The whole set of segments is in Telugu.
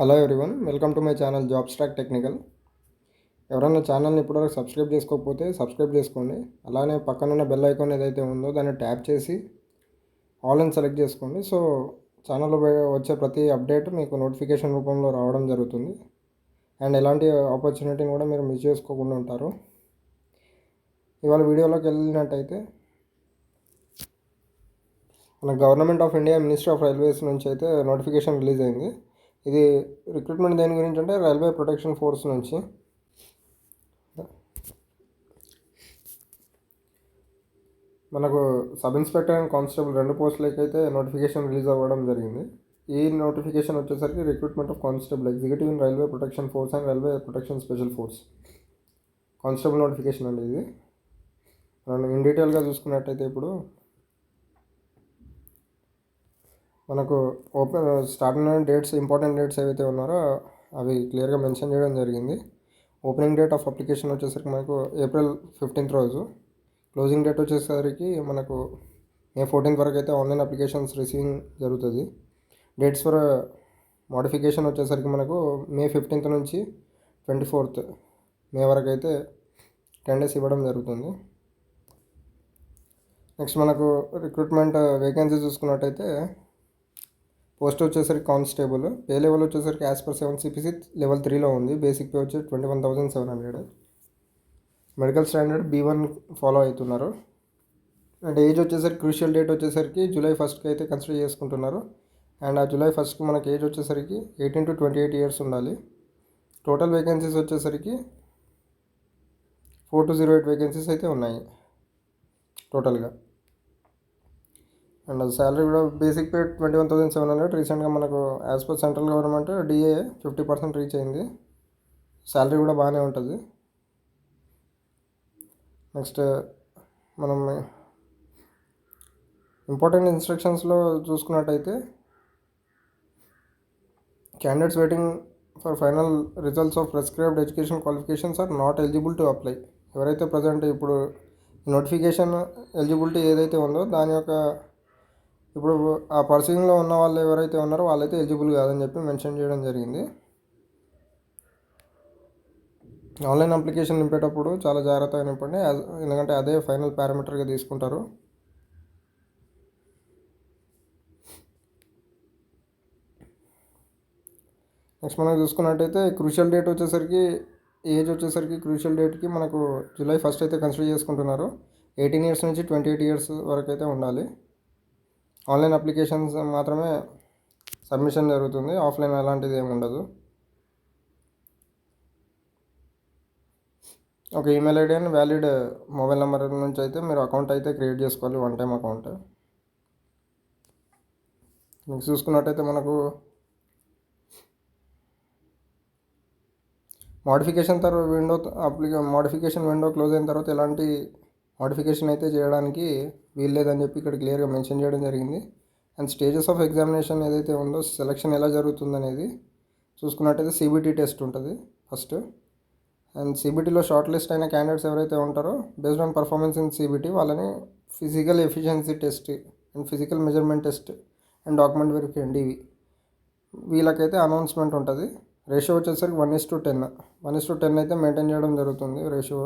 Hello everyone welcome to my channel Job Stack Technical ఎవరైనా ఛానల్ని ఇప్పటివరకు సబ్స్క్రైబ్ చేసుకోకపోతే సబ్స్క్రైబ్ చేసుకోండి. అలానే పక్కనున్న బెల్ ఐకాన్ ఏదైతే ఉందో దాన్ని ట్యాప్ చేసి ఆల్ అని సెలెక్ట్ చేసుకోండి. సో ఛానల్లో వచ్చే ప్రతి అప్డేట్ మీకు నోటిఫికేషన్ రూపంలో రావడం జరుగుతుంది. అండ్ ఎలాంటి ఆపర్చునిటీని కూడా మీరు మిస్ చేసుకోకుండా ఉంటారు. ఇవాళ వీడియోలోకి వెళ్ళినట్టయితే మన government of India ministry of railways నుంచి అయితే నోటిఫికేషన్ రిలీజ్ అయింది. ఇది రిక్రూట్మెంట్ దేని గురించి అంటే రైల్వే ప్రొటెక్షన్ ఫోర్స్ నుంచి. మనకు సబ్ ఇన్స్పెక్టర్ అండ్ కానిస్టేబుల్ రెండు పోస్టులకి అయితే నోటిఫికేషన్ రిలీజ్ అవ్వడం జరిగింది. ఈ నోటిఫికేషన్ వచ్చేసరికి recruitment of constable executive in railway protection force and railway protection special force constable notification అండి ఇది. మనం ఇన్ డీటెయిల్గా చూసుకున్నట్టయితే ఇప్పుడు మనకు open starting dates important dates ఏవైతే ఉన్నారో అవి క్లియర్గా మెన్షన్ చేయడం జరిగింది. ఓపెనింగ్ డేట్ ఆఫ్ అప్లికేషన్ వచ్చేసరికి మనకు ఏప్రిల్ ఫిఫ్టీన్త్ రోజు. క్లోజింగ్ డేట్ వచ్చేసరికి మనకు మే ఫోర్టీన్త్ వరకు అయితే ఆన్లైన్ అప్లికేషన్స్ రిసీవింగ్ జరుగుతుంది. డేట్స్ ఫర్ మోడిఫికేషన్ వచ్చేసరికి మనకు మే ఫిఫ్టీన్త్ నుంచి ట్వంటీ ఫోర్త్ మే వరకు అయితే టెన్ డేస్ ఇవ్వడం జరుగుతుంది. నెక్స్ట్ మనకు రిక్రూట్మెంట్ వేకెన్సీ చూసుకున్నట్టయితే పోస్ట్ వచ్చేసరికి కానిస్టేబుల్ పే లెవెల్ వచ్చేసరికి as per seven CPC level త్రీలో ఉంది. బేసిక్ పే వచ్చి twenty one thousand seven hundred medical standard B one follow అవుతున్నారు. అండ్ ఏజ్ వచ్చేసరికి క్రూషియల్ డేట్ వచ్చేసరికి జూలై ఫస్ట్కి అయితే కన్సిడర్ చేసుకుంటున్నారు. అండ్ ఆ జూలై ఫస్ట్కి మనకి ఏజ్ వచ్చేసరికి eighteen to twenty eight years ఉండాలి. టోటల్ వేకెన్సీస్ వచ్చేసరికి four two zero eight vacancies అయితే ఉన్నాయి. టోటల్గా అండ్ శాలరీ కూడా basic pay twenty one thousand seven hundred రీసెంట్గా మనకు as per central government DA fifty percent reach అయింది. శాలరీ కూడా బాగానే ఉంటుంది. నెక్స్ట్ మనం ఇంపార్టెంట్ ఇన్స్ట్రక్షన్స్లో చూసుకున్నట్టయితే candidates waiting for final results of prescribed education qualifications are not eligible to apply ఎవరైతే ప్రజెంట్ ఇప్పుడు నోటిఫికేషన్ ఎలిజిబిలిటీ ఏదైతే ఉందో దాని యొక్క ఇప్పుడు ఆ పర్సూయింగ్లో ఉన్న వాళ్ళు ఎవరైతే ఉన్నారో వాళ్ళైతే ఎలిజిబుల్ కాదని చెప్పి మెన్షన్ చేయడం జరిగింది. ఆన్లైన్ అప్లికేషన్ నింపేటప్పుడు చాలా జాగ్రత్తగా నింపండి. ఎందుకంటే అదే ఫైనల్ పారామీటర్గా తీసుకుంటారు. నెక్స్ట్ మనం చూసుకున్నట్టయితే క్రూషియల్ డేట్ వచ్చేసరికి ఏజ్ వచ్చేసరికి క్రూషియల్ డేట్కి మనకు జూలై ఫస్ట్ అయితే కన్సిడర్ చేసుకుంటున్నారు. ఎయిటీన్ ఇయర్స్ నుంచి ట్వంటీ ఎయిట్ ఇయర్స్ వరకు అయితే ఉండాలి. ఆన్లైన్ అప్లికేషన్స్ మాత్రమే సబ్మిషన్ జరుగుతుంది. ఆఫ్లైన్ అలాంటిది ఏమి ఉండదు. ఒక email ID and valid mobile number నుంచి అయితే మీరు అకౌంట్ అయితే క్రియేట్ చేసుకోవాలి. One time account. మీకు చూసుకున్నట్టయితే మనకు మోడిఫికేషన్ తర్వాత విండో అప్లికే మోడిఫికేషన్ విండో క్లోజ్ అయిన తర్వాత ఎలాంటి మోడిఫికేషన్ అయితే చేయడానికి వీల్లేదని చెప్పి ఇక్కడ క్లియర్గా మెన్షన్ చేయడం జరిగింది. అండ్ స్టేజెస్ ఆఫ్ ఎగ్జామినేషన్ ఏదైతే ఉందో సెలక్షన్ ఎలా జరుగుతుంది అనేది చూసుకున్నట్టయితే సిబిటీ టెస్ట్ ఉంటుంది ఫస్ట్. అండ్ సిబిటీలో షార్ట్ లిస్ట్ అయిన క్యాండిడేట్స్ ఎవరైతే ఉంటారో based on performance in CBT వాళ్ళని physical efficiency test and physical measurement test and document verification ఇవి వీళ్ళకైతే అనౌన్స్మెంట్ ఉంటుంది. రేషియో వచ్చేసరికి one is to ten. One is to ten అయితే మెయింటైన్ చేయడం జరుగుతుంది రేషియో.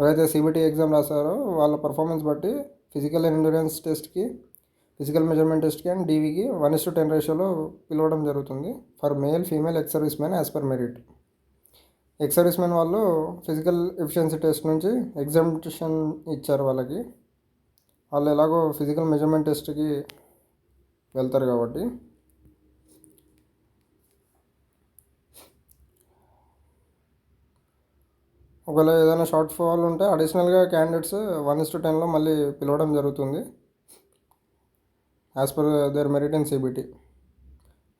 ఎవరైతే సిబిటీ ఎగ్జామ్ రాస్తారో వాళ్ళ పర్ఫార్మెన్స్ బట్టి ఫిజికల్ ఎండ్యూరెన్స్ టెస్ట్కి ఫిజికల్ మెజర్మెంట్ టెస్ట్కి అండ్ డీవీకి వన్ ఇస్ టు టెన్ రేషియోలో పిలవడం జరుగుతుంది for male female ex service man as per merit ex service man వాళ్ళు ఫిజికల్ ఎఫిషియన్సీ టెస్ట్ నుంచి ఎగ్జామినేషన్ ఇచ్చారు వాళ్ళకి. వాళ్ళు ఎలాగో ఫిజికల్ మెజర్మెంట్ టెస్ట్కి వెళ్తారు కాబట్టి. ఒకవేళ ఏదైనా షార్ట్ ఫాల్ ఉంటే అడిషనల్గా క్యాండిడేట్స్ వన్ ఇస్ టు టెన్లో మళ్ళీ పిలవడం జరుగుతుంది. As per their merit in CBT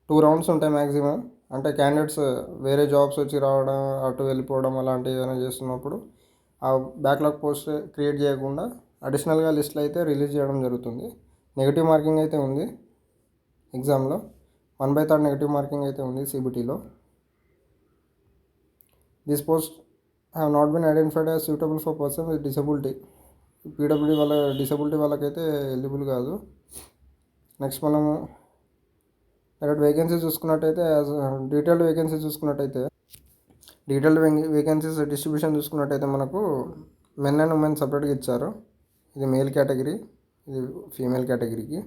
two rounds ఉంటాయి మ్యాక్సిమం అంటే క్యాండిడేట్స్ వేరే జాబ్స్ వచ్చి రావడం అటు వెళ్ళిపోవడం అలాంటివి ఏదైనా చేస్తున్నప్పుడు ఆ బ్యాక్లాగ్ పోస్ట్ క్రియేట్ చేయకుండా అడిషనల్గా లిస్ట్లో అయితే రిలీజ్ చేయడం జరుగుతుంది. నెగిటివ్ మార్కింగ్ అయితే ఉంది ఎగ్జామ్లో one by third negative marking అయితే ఉంది సిబిటీలో this post have not been identified as suitable for person with disability PWD వాళ్ళ డిసబిలిటీ వాళ్ళకైతే ఎలిజిబుల్ కాదు. నెక్స్ట్ మనము డైరెక్ట్ వేకెన్సీ చూసుకున్నట్టయితే యాజ్ డీటెయిల్డ్ వేకెన్సీ చూసుకున్నట్టయితే డీటెయిల్డ్ వేకెన్సీస్ డిస్ట్రిబ్యూషన్ చూసుకున్నట్టయితే మనకు మెన్ అండ్ ఉమెన్ సపరేట్గా ఇచ్చారు. ఇది మేల్ కేటగిరీ ఇది ఫీమేల్ కేటగిరీకి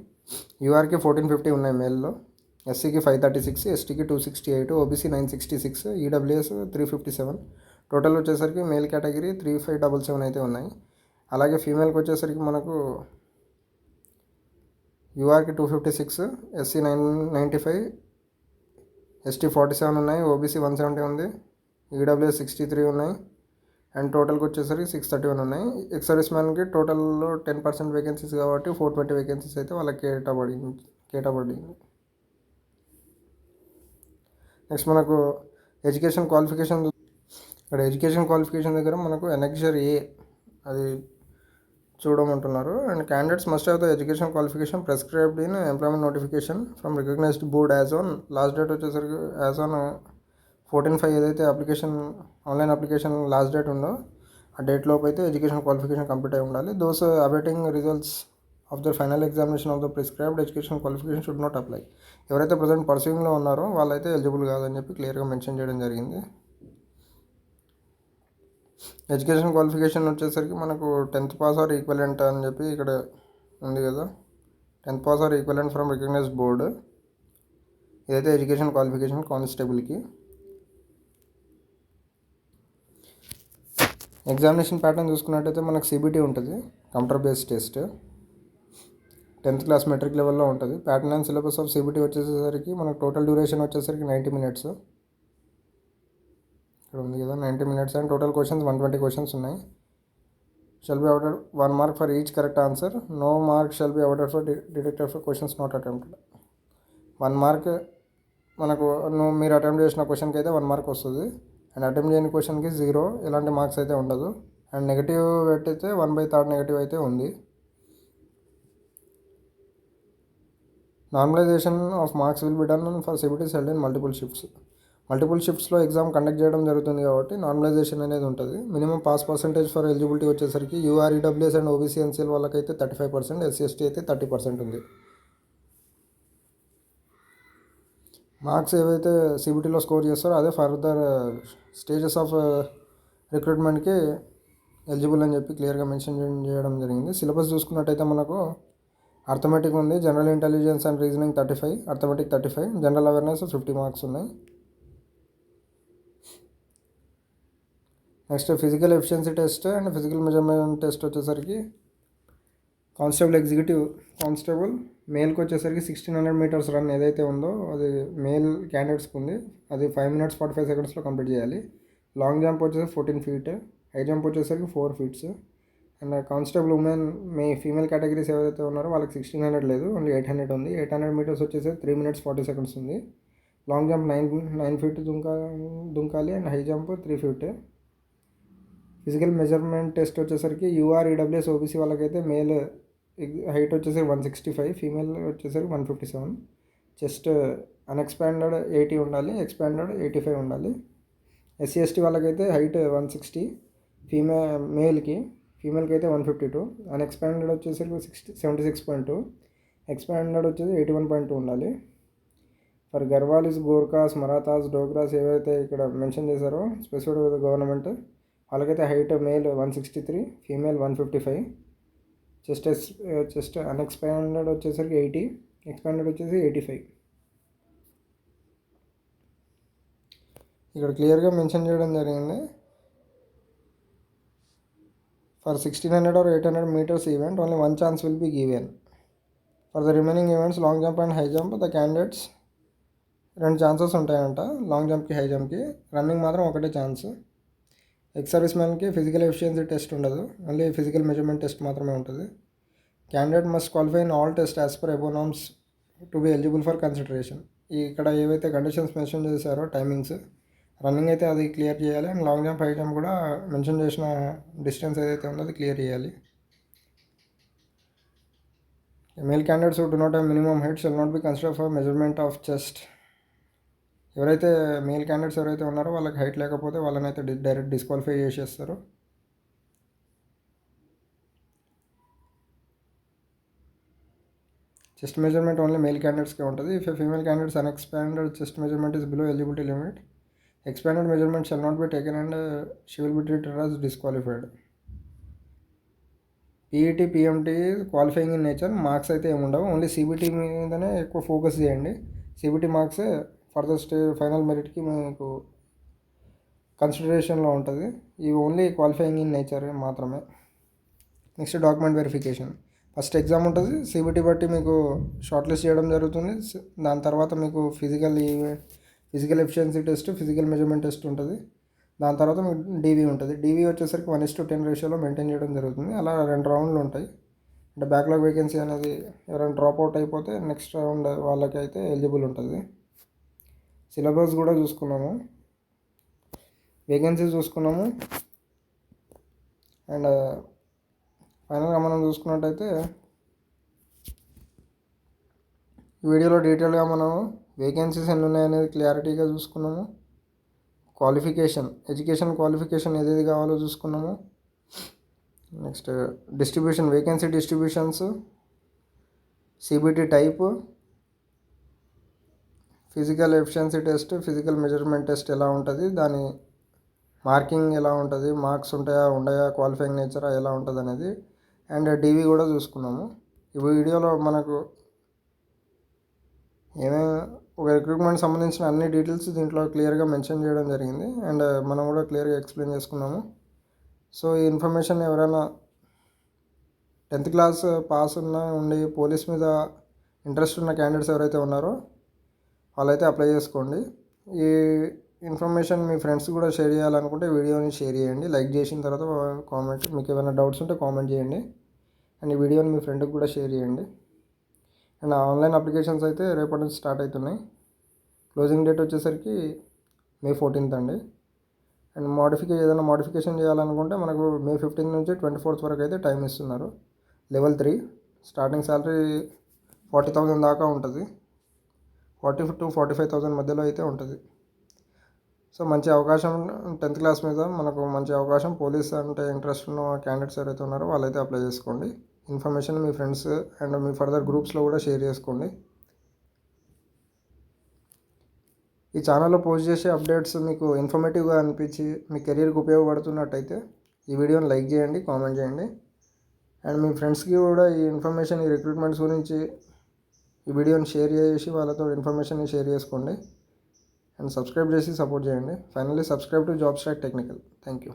యూఆర్కి ఫోర్టీన్ ఫిఫ్టీ ఉన్నాయి మేల్లో ఎస్సీకి ఫైవ్ థర్టీ సిక్స్ ఎస్టీకి two sixty eight OBC nine sixty six EWS three fifty seven total వచ్చేసరికి male category three five double seven అయితే ఉన్నాయి. అలాగే ఫీమేల్కి వచ్చేసరికి మనకు యూఆర్కి two fifty six SC nine ninety five ST forty seven ఉన్నాయి ఓబీసీ వన్ సెవెంటీ ఉంది ఈడబ్ల్యూఎస్ సిక్స్టీ త్రీ ఉన్నాయి. అండ్ టోటల్కి వచ్చేసరికి సిక్స్ థర్టీ వన్ ఉన్నాయి. ఎక్స్ సర్వీస్ మ్యాన్కి టోటల్లో టెన్ పర్సెంట్ వేకెన్సీస్ కాబట్టి ఫోర్ ట్వంటీ వేకెన్సీస్ అయితే వాళ్ళకి కేటబడింది కేటాబడింది. నెక్స్ట్ మనకు ఎడ్యుకేషన్ క్వాలిఫికేషన్ ఇక్కడ ఎడ్యుకేషన్ క్వాలిఫికేషన్ దగ్గర మనకు ఎనెక్చర్ ఏ అది చూడమంటున్నారు. And candidates must have the education qualification prescribed in employment notification from recognised board as on last date వచ్చేసరికి యాజ్ ఆన్ ఫోర్టీన్ ఫైవ్ ఏదైతే application online application last date ఉందో ఆ డేట్ లోపు అయితే ఎడ్యుకేషన్ క్వాలిఫికేషన్ కంప్లీట్ అయి ఉండాలి. Those awaiting results of the final examination of the prescribed education qualification should not apply ఎవరైతే ప్రజెంట్ పర్సూయింగ్లో ఉన్నారో వాళ్ళైతే ఎలిజిబుల్ కాదని చెప్పి క్లియర్గా మెన్షన్ చేయడం జరిగింది. ఎడ్యుకేషన్ క్వాలిఫికేషన్ వచ్చేసరికి మనకు టెన్త్ పాస్ ఆర్ ఈక్వలెంట్ అని చెప్పి ఇక్కడ ఉంది కదా. Tenth pass or equivalent from recognise board. ఇదైతే ఎడ్యుకేషన్ క్వాలిఫికేషన్ కానిస్టేబుల్కి. ఎగ్జామినేషన్ ప్యాటర్న్ చూసుకున్నట్టయితే మనకు సిబిటీ ఉంటుంది computer based test. Tenth class matric లెవెల్లో ఉంటుంది. Pattern and syllabus of CBT వచ్చేసరికి మనకు టోటల్ డ్యూరేషన్ వచ్చేసరికి నైంటీ మినిట్స్. ఇక్కడ ఉంది కదా ninety minutes and total questions one twenty questions ఉన్నాయి. Shall be awarded one mark for each correct answer no mark shall be awarded for detected for questions not attempted one mark మనకు నువ్వు మీరు అటెంప్ట్ చేసిన క్వశ్చన్కి అయితే వన్ మార్క్ వస్తుంది. అండ్ అటెంప్ట్ చేయని క్వశ్చన్కి జీరో ఎలాంటి మార్క్స్ అయితే ఉండదు. అండ్ నెగిటివ్ పెట్టితే వన్ బై థర్డ్ నెగిటివ్ అయితే ఉంది. Normalisation of marks will be done for CBTs held in multiple shifts multiple షిఫ్ట్స్లో exam conduct చేయడం జరుగుతుంది కాబట్టి నార్మలైజేషన్ అనేది ఉంటుంది. Minimum pass percentage for eligibility వచ్చేసరికి UR EWS and OBC NCL వాళ్ళకైతే thirty five percent SC ST అయితే థర్టీ పర్సెంట్ ఉంది. మార్క్స్ ఏవైతే సిబిటీలో స్కోర్ చేస్తారో అదే ఫర్దర్ స్టేజెస్ ఆఫ్ రిక్రూట్మెంట్కి ఎలిజిబుల్ అని చెప్పి క్లియర్గా మెన్షన్ చేయడం జరిగింది. సిలబస్ చూసుకున్నట్టయితే మనకు అర్థమెటిక్ ఉంది general intelligence and reasoning thirty five arithmetic thirty five general awareness fifty marks ఉన్నాయి. Next physical efficiency test and physical measurement test వచ్చేసరికి కానిస్టేబుల్ ఎగ్జిక్యూటివ్ కానిస్టేబుల్ మేల్కి వచ్చేసరికి సిక్స్టీన్ హండ్రెడ్ మీటర్స్ రన్ ఏదైతే ఉందో అది మేల్ క్యాండిడేట్స్కి ఉంది. అది ఫైవ్ మినిట్స్ ఫార్టీ ఫైవ్ సెకండ్స్లో కంప్లీట్ చేయాలి. లాంగ్ జంప్ వచ్చేసరికి ఫోర్టీన్ ఫీట్ హై జంప్ వచ్చేసరికి four feets and constable women me female categories ఎవరైతే ఉన్నారో వాళ్ళకి సిక్స్టీన్ హండ్రెడ్ లేదు ఓన్లీ ఎయిట్ హండ్రెడ్ ఉంది. ఎయిట్ హండ్రెడ్ మీటర్స్ వచ్చేసరికి త్రీ మినిట్స్ ఫార్టీ సెకండ్స్ ఉంది. Long jump nine nine feet దుంకా దుంకాలి and high jump three feet physical measurement test వచ్చేసరికి యూఆర్ ఈడబ్ల్యూఎస్ ఓబీసీ వాళ్ళకైతే మేల్ హైట్ వచ్చేసరికి వన్ సిక్స్టీ ఫైవ్ ఫీమేల్ వచ్చేసరికి one fifty seven. Chest unexpanded eighty ఉండాలి ఎక్స్పాండెడ్ ఎయిటీ ఫైవ్ ఉండాలి. ఎస్సీ ఎస్టీ వాళ్ళకైతే హైట్ వన్ సిక్స్టీ ఫీమే మేల్కి ఫీమేల్కి అయితే వన్ ఫిఫ్టీ టూ. అన్ఎక్స్పాండెడ్ వచ్చేసరికి sixty seventy six point two. Expanded వచ్చేసి ఎయిటీ వన్ పాయింట్ టూ ఉండాలి. ఫర్ గర్వాలిస్ గోర్ఖాస్ మరాతాస్ డోగ్రాస్ ఏవైతే ఇక్కడ మెన్షన్ చేశారో స్పెసిఫైడ్ విత్ గవర్నమెంట్ అలాగైతే height male one sixty three female one fifty five. Chest chest unexpanded వచ్చేసరికి ఎయిటీ ఎక్స్పాండెడ్ వచ్చేసి ఎయిటీ ఫైవ్. ఇక్కడ క్లియర్గా మెన్షన్ చేయడం జరిగింది. For sixteen hundred or eight hundred metres event only one chance will be given. For the remaining events long jump and high jump the candidates రెండు ఛాన్సెస్ ఉంటాయంట లాంగ్ జంప్కి హై జంప్కి. రన్నింగ్ మాత్రం ఒకటే chance. Ex service మ్యాన్కి physical efficiency test ఉండదు. ఓన్లీ ఫిజికల్ మెజర్మెంట్ టెస్ట్ మాత్రమే ఉంటుంది. Candidate must qualify in all test as per above norms to be eligible for consideration ఇక్కడ ఏవైతే కండిషన్స్ మెన్షన్ చేశారో టైమింగ్స్ రన్నింగ్ అయితే అది క్లియర్ చేయాలి. And long jump high jump కూడా మెన్షన్ చేసిన డిస్టెన్స్ ఏదైతే ఉందో అది క్లియర్ చేయాలి. Male candidates do not have minimum height shall not be consider for measurement of chest ఎవరైతే మేల్ క్యాండిడేట్స్ ఎవరైతే ఉన్నారో వాళ్ళకి హైట్ లేకపోతే వాళ్ళని అయితే డైరెక్ట్ డిస్క్వాలిఫై చేసేస్తారు. చెస్ట్ మెజర్మెంట్ ఓన్లీ మేల్ క్యాండిడేట్స్కే ఉంటుంది. If female candidates unexpanded chest measurement is below eligibility limit expanded measurement shall not be taken and she will be treated as disqualified PET PMT qualifying in nature marks అయితే ఏమి ఉండవు. ఓన్లీ సిబిటీ మీదనే ఎక్కువ ఫోకస్ చేయండి. సిబిటీ మార్క్సే ఫర్దర్ స్టే ఫైనల్ మెరిట్కి మీకు కన్సిడరేషన్లో ఉంటుంది. ఇవి ఓన్లీ క్వాలిఫైయింగ్ ఇన్ నేచర్ మాత్రమే. Next document verification first exam ఉంటుంది. సిబిటీ బట్టి మీకు షార్ట్ లిస్ట్ చేయడం జరుగుతుంది. దాని తర్వాత మీకు physical physical efficiency test physical measurement test ఉంటుంది. దాని తర్వాత మీకు డీవీ ఉంటుంది. డీవీ వచ్చేసరికి వన్ ఇస్ టు టెన్ రేషియోలో మెయింటైన్ చేయడం జరుగుతుంది. అలా రెండు రౌండ్లు ఉంటాయి. అంటే బ్యాక్లాగ్ వేకెన్సీ అనేది ఎవరైనా డ్రాప్ అవుట్ అయిపోతే నెక్స్ట్ రౌండ్ వాళ్ళకి అయితే ఎలిజిబుల్ ఉంటుంది. సిలబస్ కూడా చూసుకున్నాము. వేకెన్సీ చూసుకున్నాము. అండ్ ఫైనల్గా మనం చూసుకున్నట్టయితే వీడియోలో డీటెయిల్గా మనం వేకెన్సీస్ ఎన్ని ఉన్నాయనేది క్లారిటీగా చూసుకున్నాము. క్వాలిఫికేషన్ ఎడ్యుకేషన్ క్వాలిఫికేషన్ ఏదేది కావాలో చూసుకున్నాము. Next distribution vacancy distributions CBT type physical efficiency test physical measurement test ఎలా ఉంటుంది దాని మార్కింగ్ ఎలా ఉంటుంది మార్క్స్ ఉంటాయా ఉండయా క్వాలిఫైయింగ్ నేచరా ఎలా ఉంటుంది అనేది అండ్ డీవీ కూడా చూసుకున్నాము. ఈ వీడియోలో మనకు ఏమేమి ఒక రిక్రూట్మెంట్ సంబంధించిన అన్ని డీటెయిల్స్ దీంట్లో క్లియర్గా మెన్షన్ చేయడం జరిగింది అండ్ మనం కూడా క్లియర్గా ఎక్స్ప్లెయిన్ చేసుకున్నాము. సో ఈ ఇన్ఫర్మేషన్ ఎవరైనా టెన్త్ క్లాస్ పాస్ ఉన్న ఉండి పోలీస్ మీద ఇంట్రెస్ట్ ఉన్న క్యాండిడేట్స్ ఎవరైతే ఉన్నారో వాళ్ళైతే అప్లై చేసుకోండి. ఈ ఇన్ఫర్మేషన్ మీ ఫ్రెండ్స్ కూడా షేర్ చేయాలనుకుంటే వీడియోని షేర్ చేయండి. లైక్ చేసిన తర్వాత కామెంట్ మీకు ఏమైనా డౌట్స్ ఉంటే కామెంట్ చేయండి. అండ్ ఈ వీడియోని మీ ఫ్రెండ్కి కూడా షేర్ చేయండి. అండ్ ఆన్లైన్ అప్లికేషన్స్ అయితే రేపటి నుంచి స్టార్ట్ అవుతున్నాయి. క్లోజింగ్ డేట్ వచ్చేసరికి మే ఫోర్టీన్త్ అండి. అండ్ మాడిఫికే ఏదైనా మోడిఫికేషన్ చేయాలనుకుంటే మనకు మే ఫిఫ్టీన్త్ నుంచి ట్వంటీ ఫోర్త్ వరకు అయితే టైం ఇస్తున్నారు. Level three starting salary forty thousand దాకా ఉంటుంది. Forty to forty five thousand మధ్యలో అయితే ఉంటుంది. సో మంచి అవకాశం టెన్త్ క్లాస్ మీద మనకు మంచి అవకాశం పోలీస్ అంటే ఇంట్రెస్ట్ ఉన్న క్యాండిడేట్స్ ఎవరైతే ఉన్నారో వాళ్ళైతే అప్లై చేసుకోండి. ఇన్ఫర్మేషన్ మీ ఫ్రెండ్స్ అండ్ మీ ఫర్దర్ గ్రూప్స్లో కూడా షేర్ చేసుకోండి. ఈ ఛానల్లో పోస్ట్ చేసే అప్డేట్స్ మీకు ఇన్ఫర్మేటివ్గా అనిపించి మీ కెరీర్కి ఉపయోగపడుతున్నట్టయితే ఈ వీడియోని లైక్ చేయండి కామెంట్ చేయండి. అండ్ మీ ఫ్రెండ్స్కి కూడా ఈ ఇన్ఫర్మేషన్ ఈ రిక్రూట్మెంట్స్ గురించి ఈ వీడియోని షేర్ చేసి వాళ్ళతో ఇన్ఫర్మేషన్ని షేర్ చేసుకోండి. అండ్ సబ్స్క్రైబ్ చేసి సపోర్ట్ చేయండి. Finally subscribe to job track technical thank you